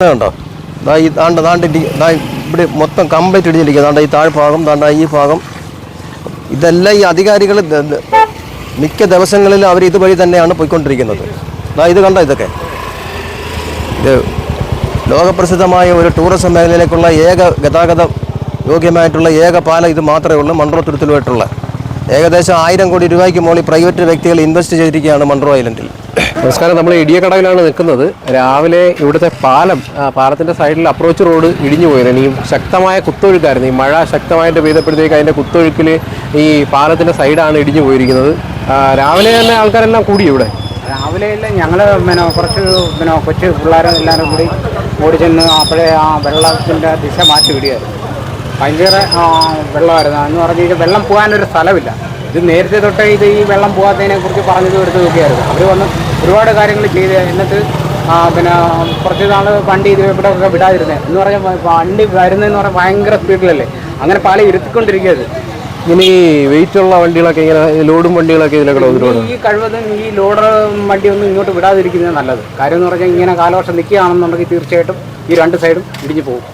കണ്ടോ ദാ ഈ ദാണ്ട് ഇടി- ദാ ഇവിടെ മൊത്തം കംപ്ലീറ്റ് ഇടിഞ്ഞിരിക്കുക ദാണ്ട ഈ താഴ്ഭാഗം ദാണ്ട ഈ ഭാഗം. ഇതെല്ലാം ഈ അധികാരികൾ മിക്ക ദിവസങ്ങളിൽ അവർ ഇതുവഴി തന്നെയാണ് പോയിക്കൊണ്ടിരിക്കുന്നത്. ദാ ഇത് കണ്ടോ ഇതൊക്കെ? ഇത് ലോകപ്രസിദ്ധമായ ഒരു ടൂറിസം മേഖലയിലേക്കുള്ള ഏക ഗതാഗത യോഗ്യമായിട്ടുള്ള ഏക പാലം ഇത് മാത്രമേ ഉള്ളൂ മൺട്രോ തുരുത്തിലുമായിട്ടുള്ള ഏകദേശം ആയിരം കോടി രൂപയ്ക്ക് മുകളിൽ പ്രൈവറ്റ് വ്യക്തികൾ ഇൻവെസ്റ്റ് ചെയ്തിരിക്കുകയാണ് മൺട്രോ ഐലൻഡിൽ നമസ്കാരം. നമ്മൾ ഇടിയക്കടവിലാണ് നിൽക്കുന്നത്. രാവിലെ ഇവിടുത്തെ പാലം പാലത്തിന്റെ സൈഡിൽ അപ്രോച്ച് റോഡ് ഇടിഞ്ഞു പോയിരുന്നു. ഈ ശക്തമായ കുത്തൊഴുക്കായിരുന്നു. ഈ മഴ ശക്തമായിട്ട് പെയ്തപ്പോഴത്തേക്ക് അതിന്റെ കുത്തൊഴുക്കിൽ ഈ പാലത്തിന്റെ സൈഡാണ് ഇടിഞ്ഞു പോയിരിക്കുന്നത്. രാവിലെ തന്നെ ആൾക്കാരെല്ലാം കൂടി ഇവിടെ? രാവിലെ ഞങ്ങൾ പിന്നെ കുറച്ച് പിന്നെ കൊച്ചു പിള്ളേരും എല്ലാവരും കൂടി ഓടി ചെന്ന് അപ്പോഴേ ആ വെള്ളത്തിന്റെ ദിശ മാറ്റി വിടുകയായിരുന്നു. ഭയങ്കര വെള്ളമായിരുന്നു. എന്ന് പറഞ്ഞു കഴിഞ്ഞാൽ വെള്ളം പോകാനൊരു സ്ഥലമില്ല. ഇത് നേരത്തെ തൊട്ടേ ഇത് ഈ വെള്ളം പോകാത്തതിനെ കുറിച്ച് പറഞ്ഞത് എടുത്ത് നോക്കിയായിരുന്നു അവർ വന്ന് ഒരുപാട് കാര്യങ്ങൾ ചെയ്ത് എന്നിട്ട് പിന്നെ കുറച്ച് നാൾ വണ്ടി ഇത് ഇവിടെ ഒക്കെ വിടാതിരുന്നത് എന്ന് പറഞ്ഞാൽ വണ്ടി വരുന്നതെന്ന് പറഞ്ഞാൽ ഭയങ്കര സ്പീഡിലല്ലേ? അങ്ങനെ പാലം ഇരുത്തിക്കൊണ്ടിരിക്കുകയത് ഇനി വെയിറ്റ് ഉള്ള വണ്ടികളൊക്കെ ഇങ്ങനെ ലോഡും വണ്ടികളൊക്കെ ഇതിലൊക്കെ ഈ കഴിവതും ഈ ലോഡർ വണ്ടി ഒന്നും ഇങ്ങോട്ട് വിടാതിരിക്കുന്നത് നല്ലത്. കാര്യം എന്ന് പറഞ്ഞാൽ ഇങ്ങനെ കാലവർഷം നിൽക്കുകയാണെന്നുണ്ടെങ്കിൽ തീർച്ചയായിട്ടും ഈ രണ്ട് സൈഡും ഇടിഞ്ഞു പോകും.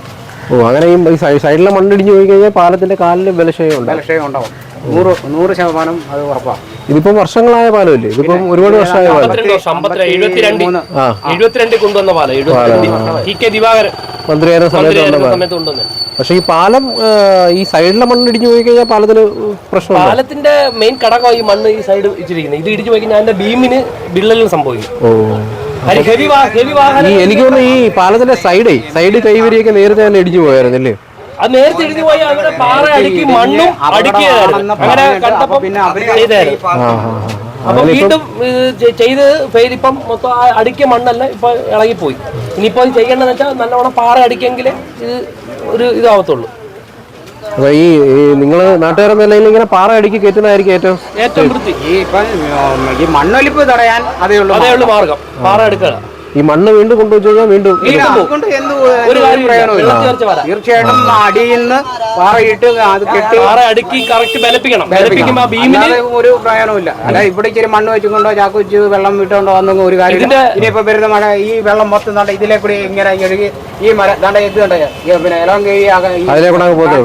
ഓ അങ്ങനെ ഈ സൈഡിലെ മണ്ണിടിഞ്ഞു പോയി കഴിഞ്ഞാൽ പാലത്തിന്റെ കാലിൽ ബലക്ഷയം ഉണ്ടാവും. ബലക്ഷയം ഉണ്ടാവും. നൂറ് നൂറ് ശതമാനം അത് ഉറപ്പാണ് ഇതിപ്പോ വർഷങ്ങളായ പാലമല്ലേ? ഇതിപ്പം ഒരുപാട് വർഷമായ പാലം. അമ്പത്തിരണ്ട് വർഷം അമ്പത്തിരണ്ട് എഴുപത്തിരണ്ട് ആ. കൊണ്ടുവന്ന പാലം എഴുപത്തിരണ്ട് ടി കെ ദിവാകരൻ. മന്ത്രിയായിരുന്ന സമയത്ത് കൊണ്ടുവന്നത്. ഈ പാലം ഈ സൈഡിലെ മണ്ണിടിഞ്ഞു പോയി കഴിഞ്ഞാൽ പാലത്തിന് പ്രശ്നം പാലത്തിന്റെ മെയിൻ ഘടകം ഈ മണ്ണ് ഈ സൈഡ് വെച്ചിരിക്കുന്നത്. ഇത് ഇടിച്ചു പോയി കഴിഞ്ഞാൽ അതിന്റെ ബീമിന് വിള്ളലും സംഭവിക്കും. എനിക്ക് തോന്നുന്നു ഈ പാലത്തിന്റെ സൈഡേ സൈഡ് കൈവരിയൊക്കെ നേരത്തെ തന്നെ ഇടിഞ്ഞു പോയായിരുന്നല്ലേ? അത് നേരത്തെ ഇടിഞ്ഞു പോയി അവരുടെ പാറ അടുക്കി മണ്ണും അടുക്കിയതായിരുന്നു. അങ്ങനെ കണ്ടപ്പോ ചെയ്തായിരുന്നു. അപ്പൊ വീണ്ടും ചെയ്ത് ഇപ്പം മൊത്തം ആ അടുക്കിയ മണ്ണല്ല ഇപ്പൊ ഇളകിപ്പോയി. ഇനിയിപ്പോ ഇത് ചെയ്യേണ്ടതെന്ന് വെച്ചാൽ നല്ലവണ്ണം പാറ അടിക്കെങ്കിലേ ഇത് ഒരു ഇതാവത്തുള്ളൂ. അപ്പൊ ഈ നിങ്ങൾ നാട്ടുകാരെന്ന നിലയിൽ ഇങ്ങനെ പാറ അടുക്കി കയറ്റുന്നതായിരിക്കും ഏറ്റവും ഏറ്റവും വൃത്തി. ഈ ഇപ്പം ഈ മണ്ണൊലിപ്പ് തടയാൻ അതേ ഉള്ളൂ അതേ ഉള്ളൂ മാർഗം. പാറ എടുക്കുക ഈ മണ്ണ് വീണ്ടും കൊണ്ടുവച്ചു കഴിഞ്ഞാൽ വീണ്ടും തീർച്ചയായിട്ടും അടിയിൽ നിന്ന് പാറയിട്ട് അത് കെട്ടി പാറ അടുക്കി കറക്റ്റ് ബലപ്പിക്കണം. ബലപ്പിക്കുമ്പോ ബീമിന് ഒരു പ്രയോജനമില്ല അല്ല ഇവിടെ ഇച്ചിരി മണ്ണ് വെച്ചുകൊണ്ടോ ചാക്ക് വെച്ച് വെള്ളം വിട്ടുകൊണ്ടോ വന്നു ഒരു കാര്യം ഇനിയിപ്പോ വരുന്ന മഴ ഈ വെള്ളം മൊത്തം നട ഇതിലെ കൂടി ഇങ്ങനെ ഒഴുകി ഈ മര തണ്ട ഇത് കണ്ട? പിന്നെ ഇളം കൈ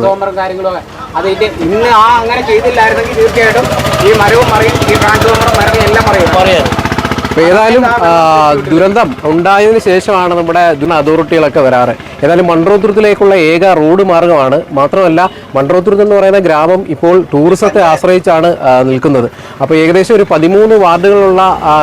തോമറും കാര്യങ്ങളും അത് ഇത് ഇന്ന് ആ അങ്ങനെ ചെയ്തില്ലായിരുന്നെങ്കിൽ തീർച്ചയായിട്ടും ഈ മരവും മറിയും ഈ ട്രാൻസ്ഫോമറും മരവും എല്ലാം മറിയും. പറയാം അപ്പൊ ഏതായാലും ദുരന്തം ഉണ്ടായതിനു ശേഷമാണ് നമ്മുടെ ദുരന്ത അതോറിറ്റികളൊക്കെ വരാറ്. ഏതായാലും മൺട്രോത്തുരത്തിലേക്കുള്ള ഏക റോഡ് മാർഗമാണ് മാത്രമല്ല മൺട്രോത്തുരുത്ത് എന്ന് പറയുന്ന ഗ്രാമം ഇപ്പോൾ ടൂറിസത്തെ ആശ്രയിച്ചാണ് നിൽക്കുന്നത്. അപ്പോൾ ഏകദേശം ഒരു പതിമൂന്ന് വാർഡുകളുള്ള ആ,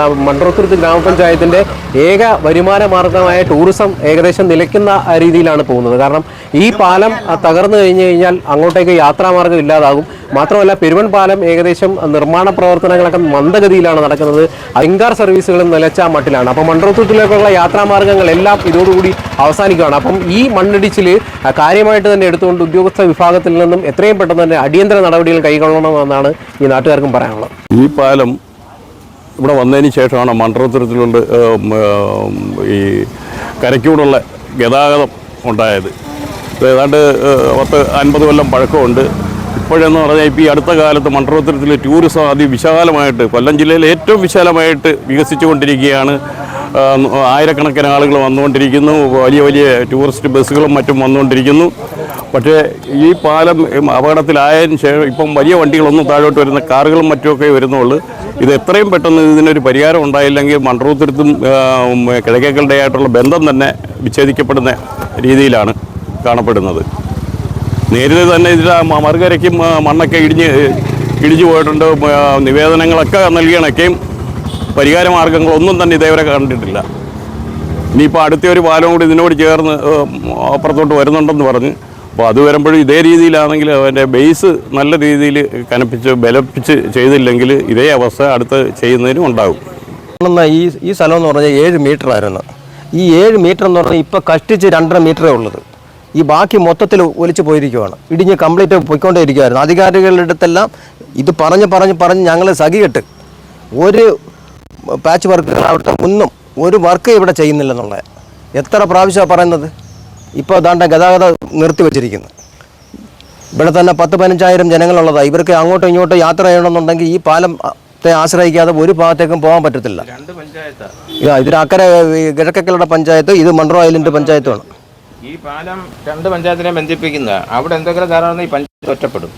ഗ്രാമപഞ്ചായത്തിന്റെ ഏക വരുമാന മാർഗമായ ടൂറിസം ഏകദേശം നിലയ്ക്കുന്ന രീതിയിലാണ് പോകുന്നത്. കാരണം ഈ പാലം തകർന്നു കഴിഞ്ഞു കഴിഞ്ഞാൽ അങ്ങോട്ടേക്ക് യാത്രാമാർഗം ഇല്ലാതാകും. മാത്രമല്ല പെരുവൻ പാലം ഏകദേശം നിർമ്മാണ പ്രവർത്തനങ്ങളൊക്കെ മന്ദഗതിയിലാണ് നടക്കുന്നത്. അലിങ്കാർ സർവീസുകളും നിലച്ച മട്ടിലാണ്. അപ്പം യാത്രാമാർഗങ്ങൾ യാത്രാമാർഗങ്ങളെല്ലാം ഇതോടുകൂടി അവസാനിക്കുകയാണ്. അപ്പം ഈ മണ്ണിടിച്ചിൽ കാര്യമായിട്ട് തന്നെ എടുത്തുകൊണ്ട് ഉദ്യോഗസ്ഥ വിഭാഗത്തിൽ നിന്നും എത്രയും പെട്ടെന്ന് തന്നെ അടിയന്തര നടപടികൾ കൈക്കൊള്ളണമെന്നാണ് ഈ നാട്ടുകാർക്കും പറയാനുള്ളത്. ഈ പാലം ഇവിടെ വന്നതിന് ശേഷമാണ് മണ്ഡലത്തരത്തിലുള്ള ഈ കരയ്ക്കൂടുള്ള ഗതാഗതം ഉണ്ടായത്. ഏതാണ്ട് പത്ത് അൻപത് കൊല്ലം പഴക്കമുണ്ട്. ഇപ്പോഴെന്ന് പറഞ്ഞാൽ ഇപ്പോൾ ഈ അടുത്ത കാലത്ത് മണ്ഡലത്തരത്തിൽ ടൂറിസം അതിവിശാലമായിട്ട് കൊല്ലം ജില്ലയിൽ ഏറ്റവും വിശാലമായിട്ട് വികസിച്ചുകൊണ്ടിരിക്കുകയാണ്. ആയിരക്കണക്കിന് ആളുകൾ വന്നുകൊണ്ടിരിക്കുന്നു. വലിയ വലിയ ടൂറിസ്റ്റ് ബസ്സുകളും മറ്റും വന്നുകൊണ്ടിരിക്കുന്നു. പക്ഷേ ഈ പാലം അപകടത്തിലായതിനു ശേഷം ഇപ്പം വലിയ വണ്ടികളൊന്നും താഴോട്ട് വരുന്ന കാറുകളും മറ്റുമൊക്കെ വരുന്നുള്ളൂ. ഇത് എത്രയും പെട്ടെന്ന് ഇതിനൊരു പരിഹാരം ഉണ്ടായില്ലെങ്കിൽ മണ്ഡലോത്തരത്തും കിഴക്കേക്കളുടെ ആയിട്ടുള്ള ബന്ധം തന്നെ വിച്ഛേദിക്കപ്പെടുന്ന രീതിയിലാണ് കാണപ്പെടുന്നത്. നേരിട്ട് തന്നെ ഇതിൽ മറുകരയ്ക്കും മണ്ണൊക്കെ ഇടിഞ്ഞ് ഇടിഞ്ഞു പോയിട്ടുണ്ട്. നിവേദനങ്ങളൊക്കെ നൽകിയണൊക്കെയും പരിഹാര മാർഗങ്ങളൊന്നും തന്നെ ഇതേവരെ കണ്ടിട്ടില്ല. ഇനിയിപ്പോൾ അടുത്ത ഒരു പാലം കൂടി ഇതിനോട് ചേർന്ന് അപ്പുറത്തോട്ട് വരുന്നുണ്ടെന്ന് പറഞ്ഞ് അപ്പോൾ അത് വരുമ്പോഴും ഇതേ രീതിയിലാണെങ്കിൽ അവന്റെ ബേസ് നല്ല രീതിയിൽ കനപ്പിച്ച് ബലപ്പിച്ച് ചെയ്തില്ലെങ്കിൽ ഇതേ അവസ്ഥ അടുത്ത് ചെയ്യുന്നതിനും ഉണ്ടാകും. ഈ ഈ സ്ഥലം എന്ന് പറഞ്ഞാൽ ഏഴ് മീറ്റർ ആയിരുന്നു ഈ ഏഴ് മീറ്റർ എന്ന് പറഞ്ഞാൽ ഇപ്പം കഷ്ടിച്ച് രണ്ടര മീറ്ററേ ഉള്ളത്. ഈ ബാക്കി മൊത്തത്തിൽ ഒലിച്ചു പോയിരിക്കുകയാണ് ഇടിഞ്ഞ് കംപ്ലീറ്റ് പോയിക്കൊണ്ടേ ഇരിക്കുമായിരുന്നു അധികാരികളുടെ അടുത്തെല്ലാം ഇത് പറഞ്ഞ് പറഞ്ഞ് പറഞ്ഞ് ഞങ്ങൾ സഖികെട്ട്. ഒരു പാച്ച് വർക്കുകളാവട്ടെ ഒന്നും ഒരു വർക്ക് ഇവിടെ ചെയ്യുന്നില്ലെന്നുള്ളത് എത്ര പ്രാവശ്യമാണ് പറയുന്നത്? ഇപ്പോൾ അതാണ്ട് ഗതാഗതം നിർത്തി വച്ചിരിക്കുന്നു. ഇവിടെ തന്നെ പത്ത് പതിനഞ്ചായിരം ജനങ്ങളുള്ളതാണ് ഇവർക്ക് അങ്ങോട്ടും ഇങ്ങോട്ടും യാത്ര ചെയ്യണമെന്നുണ്ടെങ്കിൽ ഈ പാലം അ, ത്തെ ആശ്രയിക്കാതെ ഒരു ഭാഗത്തേക്കും പോകാൻ പറ്റത്തില്ല. രണ്ട് പഞ്ചായത്താ. ഇതാ, ഇതിന് അക്കരെ കിഴക്കക്കലയുടെ പഞ്ചായത്ത് ഇത് മൺറോ ഐലൻഡ് പഞ്ചായത്തുമാണ്. ഈ പാലം രണ്ട് പഞ്ചായത്തിനെ ബന്ധിപ്പിക്കുന്ന അവിടെ എന്തെങ്കിലും ധാരാളം ഈ പഞ്ചായത്ത് ഒറ്റപ്പെടും.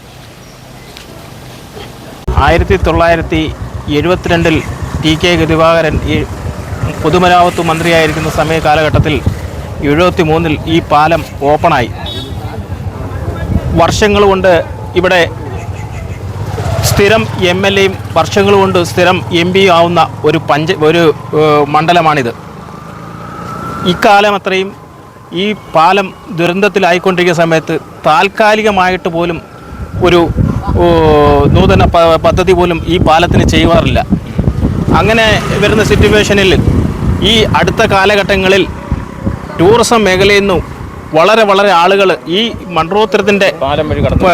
ആയിരത്തി തൊള്ളായിരത്തി എഴുപത്തിരണ്ടിൽ ടി കെ ഗതിവാകരൻ ഈ പൊതുമരാമത്ത് മന്ത്രിയായിരിക്കുന്ന സമയ കാലഘട്ടത്തിൽ എഴുപത്തി മൂന്നിൽ ഈ പാലം ഓപ്പണായി. വർഷങ്ങൾ കൊണ്ട് ഇവിടെ സ്ഥിരം എം എൽ എയും വർഷങ്ങൾ കൊണ്ട് സ്ഥിരം എം പി ആവുന്ന ഒരു പഞ്ച ഒരു മണ്ഡലമാണിത്. ഇക്കാലം അത്രയും ഈ പാലം ദുരന്തത്തിലായിക്കൊണ്ടിരിക്കുന്ന സമയത്ത് താൽക്കാലികമായിട്ട് പോലും ഒരു നൂതന പദ്ധതി പോലും ഈ പാലത്തിന് ചെയ്യുവാറില്ല. അങ്ങനെ വരുന്ന സിറ്റുവേഷനിൽ ഈ അടുത്ത കാലഘട്ടങ്ങളിൽ ടൂറിസം മേഖലയിൽ നിന്നും വളരെ വളരെ ആളുകൾ ഈ മൺറോത്തരത്തിന്റെ പാലം വഴി കടന്നു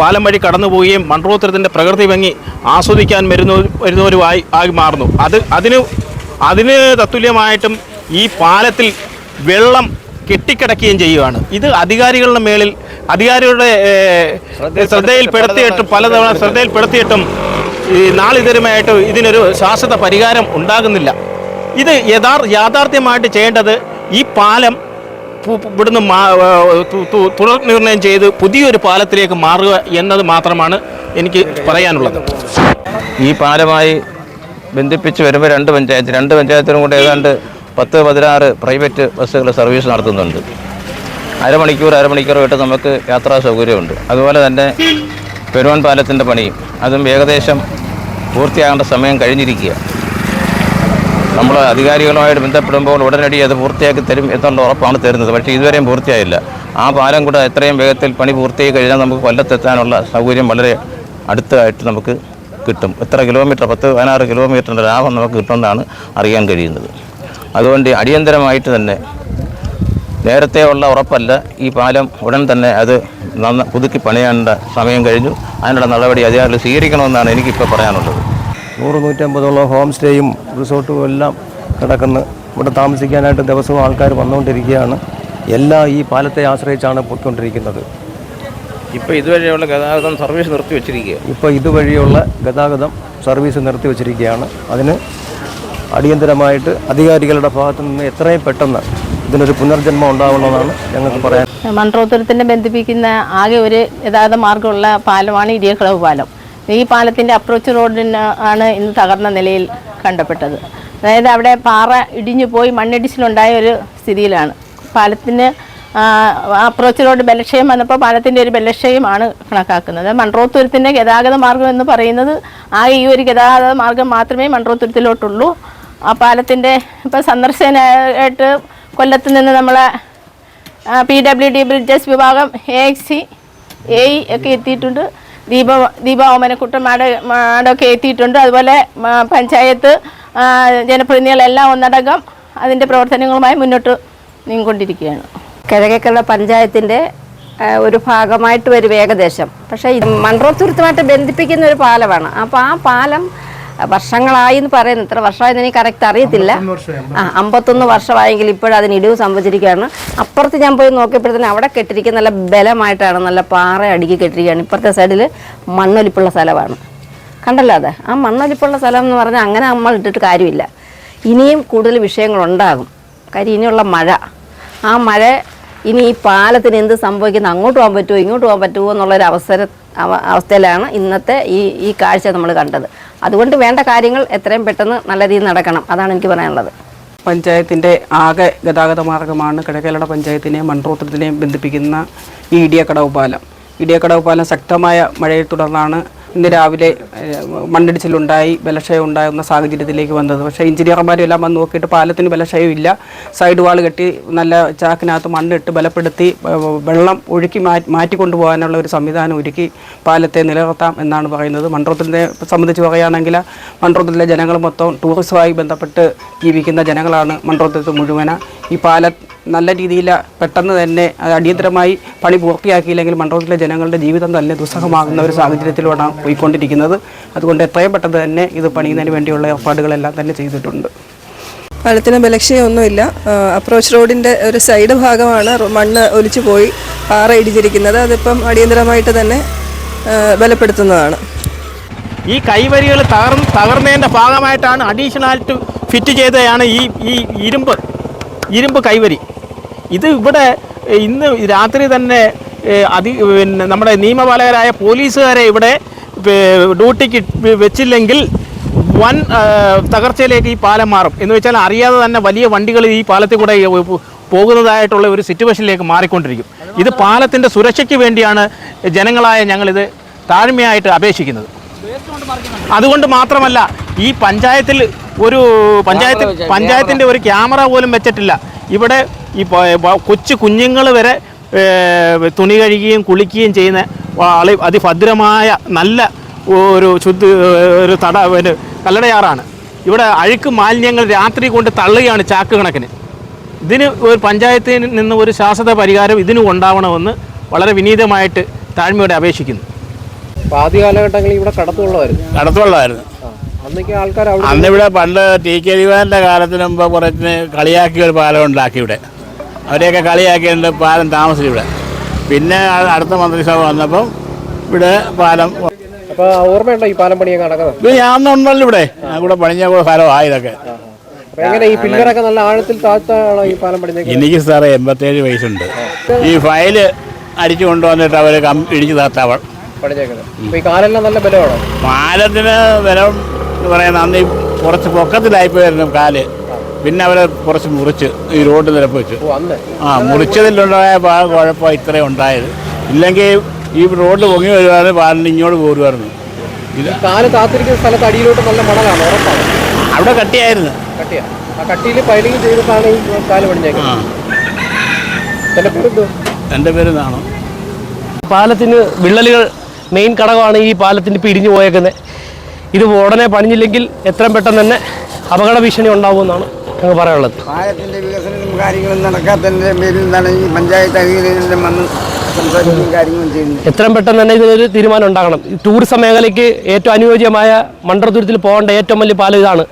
പാലം വഴി കടന്നു പോവുകയും മൺറോത്തരത്തിന്റെ പ്രകൃതി ഭംഗി ആസ്വദിക്കാൻ വരുന്ന വരുന്നവരുമായി ആയി മാറുന്നു. അത് അതിന് അതിന് തത്തുല്യമായിട്ടും ഈ പാലത്തിൽ വെള്ളം കെട്ടിക്കിടക്കുകയും ചെയ്യുകയാണ് ഇത് അധികാരികളുടെ മേളിൽ അധികാരികളുടെ ശ്രദ്ധയിൽപ്പെടുത്തിയിട്ടും പലതവണ ശ്രദ്ധയിൽപ്പെടുത്തിയിട്ടും ഈ നാളിതരമായിട്ട് ഇതിനൊരു ശാശ്വത പരിഹാരം ഉണ്ടാകുന്നില്ല. ഇത് യഥാർ യാഥാർത്ഥ്യമായിട്ട് ചെയ്യേണ്ടത് ഈ പാലം ഇവിടുന്ന് തുടർ നിർണയം ചെയ്ത് പുതിയൊരു പാലത്തിലേക്ക് മാറുക എന്നത് മാത്രമാണ് എനിക്ക് പറയാനുള്ളത്. ഈ പാലമായി ബന്ധിപ്പിച്ച് വരുമ്പോൾ രണ്ട് പഞ്ചായത്ത് രണ്ട് പഞ്ചായത്തിനും കൂടെ ഏതാണ്ട് പത്ത് പതിനാറ് പ്രൈവറ്റ് ബസ്സുകൾ സർവീസ് നടത്തുന്നുണ്ട്. അരമണിക്കൂർ അരമണിക്കൂർ വിട്ട് നമുക്ക് യാത്രാ സൗകര്യമുണ്ട്. അതുപോലെ തന്നെ പെരുവൻ പാലത്തിന്റെ പണിയും അതും ഏകദേശം പൂർത്തിയാകേണ്ട സമയം കഴിഞ്ഞിരിക്കുക. നമ്മൾ അധികാരികളുമായിട്ട് ബന്ധപ്പെടുമ്പോൾ ഉടനടി അത് പൂർത്തിയാക്കി തരും എന്നുള്ള ഉറപ്പാണ് തരുന്നത്. പക്ഷേ ഇതുവരെയും പൂർത്തിയായില്ല. ആ പാലം കൂടെ എത്രയും വേഗത്തിൽ പണി പൂർത്തിയായി കഴിഞ്ഞാൽ നമുക്ക് കൊല്ലത്തെത്താനുള്ള സൗകര്യം വളരെ അടുത്തായിട്ട് നമുക്ക് കിട്ടും. എത്ര കിലോമീറ്റർ പത്ത് പതിനാറ് കിലോമീറ്ററിന്റെ ലാഭം നമുക്ക് കിട്ടുമെന്നാണ് അറിയാൻ കഴിയുന്നത്. അതുകൊണ്ട് അടിയന്തരമായിട്ട് തന്നെ നേരത്തെ ഉള്ള ഉറപ്പല്ല. ഈ പാലം ഉടൻ തന്നെ അത് നന്ന പുതുക്കി പണിയേണ്ട സമയം കഴിഞ്ഞു. അതിനുള്ള നടപടി അധികാരികൾ സ്വീകരിക്കണമെന്നാണ് എനിക്കിപ്പോൾ പറയാനുള്ളത്. നൂറ് നൂറ്റമ്പതോളം ഹോം സ്റ്റേയും റിസോർട്ടും എല്ലാം കിടക്കുന്നു. ഇവിടെ താമസിക്കാനായിട്ട് ദിവസവും ആൾക്കാർ വന്നുകൊണ്ടിരിക്കുകയാണ്. എല്ലാം ഈ പാലത്തെ ആശ്രയിച്ചാണ് പൊയ്ക്കൊണ്ടിരിക്കുന്നത്. ഇപ്പോൾ ഇതുവഴിയുള്ള ഗതാഗതം സർവീസ് നിർത്തി വെച്ചിരിക്കുക ഇപ്പോൾ ഇതുവഴിയുള്ള ഗതാഗതം സർവീസ് നിർത്തി വെച്ചിരിക്കുകയാണ് അതിന് അടിയന്തരമായിട്ട് അധികാരികളുടെ ഭാഗത്തു നിന്ന് എത്രയും പെട്ടെന്ന് ഇതിനൊരു പുനർജന്മം ഉണ്ടാവണമെന്നാണ് ഞങ്ങൾക്ക് പറയാൻ മൺട്രോത്തുരത്തിനെ ബന്ധിപ്പിക്കുന്ന ആകെ ഒരു യഥാർത്ഥ മാർഗമുള്ള പാലമാണ് ഇടിയക്കളവ് പാലം. ഈ പാലത്തിന്റെ അപ്രോച്ച് റോഡിന് ആണ് ഇന്ന് തകർന്ന നിലയിൽ കണ്ടപ്പെട്ടത്. അതായത് അവിടെ പാറ ഇടിഞ്ഞു പോയി മണ്ണിടിച്ചിലുണ്ടായ ഒരു സ്ഥിതിയിലാണ്. പാലത്തിന് അപ്രോച്ച് റോഡ് ബലക്ഷയം വന്നപ്പോൾ പാലത്തിന്റെ ഒരു ബലക്ഷയമാണ് കണക്കാക്കുന്നത്. മൺട്രോത്തുരത്തിന്റെ ഗതാഗത മാർഗം എന്ന് പറയുന്നത് ആ ഈ ഒരു ഗതാഗത മാർഗം മാത്രമേ മൺട്രോത്തുരത്തിലോട്ടുള്ളൂ ആ പാലത്തിന്റെ ഇപ്പോൾ സന്ദർശനായിട്ട് കൊല്ലത്ത് നിന്ന് നമ്മളെ പി ഡബ്ല്യു ഡി ബ്രിഡ്ജസ് വിഭാഗം എ എക്സ് എ ഒക്കെ എത്തിയിട്ടുണ്ട്. ദീപ ദീപ ഓമനക്കുട്ടൻ മാഡ മാഡമൊക്കെ എത്തിയിട്ടുണ്ട്. അതുപോലെ പഞ്ചായത്ത് ജനപ്രതിനിധികളെല്ലാം ഒന്നടങ്കം അതിന്റെ പ്രവർത്തനങ്ങളുമായി മുന്നോട്ട് നീങ്ങിക്കൊണ്ടിരിക്കുകയാണ്. കിഴക്കേക്കുള്ള പഞ്ചായത്തിന്റെ ഒരു ഭാഗമായിട്ട് വരും ഏകദേശം. പക്ഷേ ഇത് മൺട്രോത്തുരുത്തുമായിട്ട് ബന്ധിപ്പിക്കുന്ന ഒരു പാലമാണ്. അപ്പോൾ ആ പാലം വർഷങ്ങളായി എന്ന് പറയുന്നു. ഇത്ര വർഷമായെന്ന് എനിക്ക് കറക്റ്റ് അറിയത്തില്ല. ആ അമ്പത്തൊന്ന് വർഷമായെങ്കിൽ ഇപ്പോഴും അതിന് ഇടിവ് സംഭവിച്ചിരിക്കുകയാണ്. അപ്പുറത്ത് ഞാൻ പോയി നോക്കിയപ്പോഴത്തേന് അവിടെ കെട്ടിരിക്കുന്ന നല്ല ബലമായിട്ടാണ് നല്ല പാറ അടുക്കി കെട്ടിരിക്കുകയാണ്. ഇപ്പുറത്തെ സൈഡിൽ മണ്ണൊലിപ്പുള്ള സ്ഥലമാണ്. കണ്ടല്ലോ അത്? ആ മണ്ണൊലിപ്പുള്ള സ്ഥലം എന്ന് പറഞ്ഞാൽ അങ്ങനെ നമ്മൾ ഇട്ടിട്ട് കാര്യമില്ല. ഇനിയും കൂടുതൽ വിഷയങ്ങളുണ്ടാകും. കാര്യം ഇനിയുള്ള മഴ. ആ മഴ ഇനി ഈ പാലത്തിന് എന്ത് സംഭവിക്കുന്നത് അങ്ങോട്ട് പോകാൻ പറ്റുമോ? ഇങ്ങോട്ട് പോകാൻ പറ്റുമോ? എന്നുള്ളൊരു അവസര അവ- അവസ്ഥയിലാണ് ഇന്നത്തെ ഈ ഈ കാഴ്ച നമ്മൾ കണ്ടത്. അതുകൊണ്ട് വേണ്ട കാര്യങ്ങൾ എത്രയും പെട്ടെന്ന് നല്ല രീതിയിൽ നടക്കണം. അതാണ് എനിക്ക് പറയാനുള്ളത്. പഞ്ചായത്തിന്റെ ആകെ ഗതാഗത മാർഗമാണ് കിഴക്കേലട പഞ്ചായത്തിനെയും മൺറോത്രത്തിനെയും ബന്ധിപ്പിക്കുന്ന ഈ ഇടിയക്കടവ് പാലം. ഇടിയക്കടവ് പാലം ശക്തമായ മഴയെ തുടർന്നാണ് ഇന്ന് രാവിലെ മണ്ണിടിച്ചിലുണ്ടായി ബലക്ഷയം ഉണ്ടാകുന്ന സാഹചര്യത്തിലേക്ക് വന്നത്. പക്ഷേ എഞ്ചിനീയർമാരും എല്ലാം വന്ന് നോക്കിയിട്ട് പാലത്തിന് ബലക്ഷയം ഇല്ല. സൈഡ് വാൾ കെട്ടി നല്ല ചാക്കിനകത്ത് മണ്ണിട്ട് ബലപ്പെടുത്തി വെള്ളം ഒഴുക്കി മാറ്റി മാറ്റിക്കൊണ്ടുപോകാനുള്ള ഒരു സംവിധാനം ഒരുക്കി പാലത്തെ നിലനിർത്താം എന്നാണ് പറയുന്നത്. മൺട്രോത്തിനെ സംബന്ധിച്ച് പറയുകയാണെങ്കിൽ മൺട്രോത്തിലെ ജനങ്ങൾ മൊത്തം ടൂറിസവുമായി ബന്ധപ്പെട്ട് ജീവിക്കുന്ന ജനങ്ങളാണ് മൺട്രോത്തത്ത് മുഴുവന. ഈ പാലം നല്ല രീതിയിൽ പെട്ടെന്ന് തന്നെ അത് അടിയന്തരമായി പണി പൂർത്തിയാക്കിയില്ലെങ്കിൽ മണ്ഡലത്തിലെ ജനങ്ങളുടെ ജീവിതം തന്നെ ദുസ്സഹമാകുന്ന ഒരു സാഹചര്യത്തിലൂടെ പോയിക്കൊണ്ടിരിക്കുന്നത്. അതുകൊണ്ട് എത്രയും പെട്ടെന്ന് തന്നെ ഇത് പണിയുന്നതിന് വേണ്ടിയുള്ള ഏർപ്പാടുകളെല്ലാം തന്നെ ചെയ്തിട്ടുണ്ട്. പാലത്തിന് ബലക്ഷയമൊന്നുമില്ല അപ്രോച്ച് റോഡിന്റെ ഒരു സൈഡ് ഭാഗമാണ് മണ്ണ് ഒലിച്ചു പോയി പാറ ഇടിച്ചിരിക്കുന്നത് അതിപ്പം അടിയന്തരമായിട്ട് തന്നെ ബലപ്പെടുത്തുന്നതാണ്. ഈ കൈവരികൾ തകർ തകർന്നതിന്റെ ഭാഗമായിട്ടാണ് അഡീഷണലായിട്ട് ഫിറ്റ് ചെയ്തതാണ് ഈ ഈ ഇരുമ്പ്. ഇരുമ്പ് കൈവരി. ഇത് ഇവിടെ ഇന്ന് രാത്രി തന്നെ അതി പിന്നെ നമ്മുടെ നിയമപാലകരായ പോലീസുകാരെ ഇവിടെ ഡ്യൂട്ടിക്ക് വെച്ചില്ലെങ്കിൽ വൻ തകർച്ചയിലേക്ക് ഈ പാലം മാറും. എന്ന് വെച്ചാൽ അറിയാതെ തന്നെ വലിയ വണ്ടികൾ ഈ പാലത്തിൽ കൂടെ പോകുന്നതായിട്ടുള്ള ഒരു സിറ്റുവേഷനിലേക്ക് മാറിക്കൊണ്ടിരിക്കും. ഇത് പാലത്തിന്റെ സുരക്ഷയ്ക്ക് വേണ്ടിയാണ് ജനങ്ങളായ ഞങ്ങളിത് താഴ്മയായിട്ട് അപേക്ഷിക്കുന്നത്. അതുകൊണ്ട് മാത്രമല്ല ഈ പഞ്ചായത്തിൽ ഒരു പഞ്ചായത്ത് പഞ്ചായത്തിന്റെ ഒരു ക്യാമറ പോലും വെച്ചിട്ടില്ല. ഇവിടെ ഈ കൊച്ചു കുഞ്ഞുങ്ങൾ വരെ തുണി കഴുകുകയും കുളിക്കുകയും ചെയ്യുന്ന വള- അതിഭദ്രമായ നല്ല ഒരു ശുദ്ധ ഒരു തട ഒരു കല്ലടയാറാണ്. ഇവിടെ അഴുക്ക് മാലിന്യങ്ങൾ രാത്രി കൊണ്ട് തള്ളുകയാണ് ചാക്ക് കണക്കിന്. ഇതിന് ഒരു പഞ്ചായത്തിൽ നിന്ന് ഒരു ശാശ്വത പരിഹാരം ഇതിനും ഉണ്ടാവണമെന്ന് വളരെ വിനീതമായിട്ട് താഴ്മയോടെ അപേക്ഷിക്കുന്നു. ആദ്യ കാലഘട്ടങ്ങളിൽ ഇവിടെ കടത്തുള്ളതായിരുന്നു കടത്തുള്ളതായിരുന്നു അന്നൊക്കെ ആൾക്കാർ അവിടെ അന്നിവിടെ പണ്ട് ടി കെ ദിവാന്റെ കാലത്തിന് മുമ്പ് കുറച്ച് കളിയാക്കിയ ഒരു പാലം ഉണ്ടാക്കി ഇവിടെ. അവരെയൊക്കെ കളിയാക്കിയിട്ടുണ്ട് പാലം താമസിച്ചു ഇവിടെ. പിന്നെ അടുത്ത മന്ത്രിസഭ വന്നപ്പം ഇവിടെ പാലം അപ്പൊ ഓർമ്മയുണ്ടോ ഈ പാലം പണിയൊക്കെ നടക്കുന്നത്? ഇത് ഞാൻ ഉണ്ടല്ലോ ഇവിടെ. ഞാൻ കൂടെ പണിഞ്ഞ സ്ഥലമാണ് ഇതൊക്കെ. നല്ല ആഴത്തിൽ ഈ പാലം എനിക്ക് സാറേ എൺപത്തേഴ് വയസ്സുണ്ട്. ഈ ഫയൽ അടിച്ചു കൊണ്ടുവന്നിട്ട് അവർ ഇടിച്ചു താത്താവൾ പണിഞ്ഞേക്കുന്നത് അപ്പൊ ഈ കാലെല്ലാം നല്ല ബലമാണോ? പാലത്തിന് ബലം എന്ന് പറയുന്നത് അന്ന് ഈ കുറച്ച് പൊക്കത്തിലായിപ്പോയിരുന്നു കാൽ. പിന്നെ അവരെ കുറച്ച് മുറിച്ച് ഈ റോഡ് നിരപ്പ് വെച്ച്. ഓ അന്ന്? ആ മുറിച്ചതിലുണ്ടായ പാ കുഴപ്പം ഇത്രയും ഉണ്ടായത്. ഇല്ലെങ്കിൽ ഈ റോഡ് പൊങ്ങി വരുവാണെങ്കിൽ പാലിന് ഇങ്ങോട്ട് പോരുമായിരുന്നു ഇത് കാൽ താത്തിരിക്കുന്ന സ്ഥലത്ത് അടിയിലോട്ട് നല്ല മണലാണ് ഉറപ്പാണ്. അവിടെ കട്ടിയായിരുന്നു. കട്ടിയാ. ആ കട്ടിയിൽ പൈലിങ് ചെയ്തിട്ടാണ് ഈ കാൽ പണിഞ്ഞേക്കുന്നത് ആ. എന്റെ പേരെന്തോ എന്റെ പേര് നാണോ. പാലത്തിന് വിള്ളലുകൾ മെയിൻ ഘടകമാണ് ഈ പാലത്തിന് പിടിഞ്ഞു ഇടിഞ്ഞു പോയേക്കുന്നത് ഇത് ഉടനെ പണിഞ്ഞില്ലെങ്കിൽ എത്രയും പെട്ടെന്ന് തന്നെ അപകട ഭീഷണി ഉണ്ടാവുമെന്നാണ് ഞങ്ങൾ പറയാനുള്ളത്. പാലത്തിന്റെ വികസനവും കാര്യങ്ങളും നടക്കാത്തതിന്റെ പേരിൽ നിന്നാണ് ഈ പഞ്ചായത്ത് അധികാരികളും വന്ന് സംസാരിക്കുകയും കാര്യങ്ങളും ചെയ്യുന്നത്? എത്രയും പെട്ടെന്ന് തന്നെ ഇതിനൊരു തീരുമാനം ഉണ്ടാകണം. ഈ ടൂറിസം മേഖലയ്ക്ക് ഏറ്റവും അനുയോജ്യമായ മണ്ഡലത്തുരത്തിൽ പോകേണ്ട ഏറ്റവും വലിയ പാലം ഇതാണ്.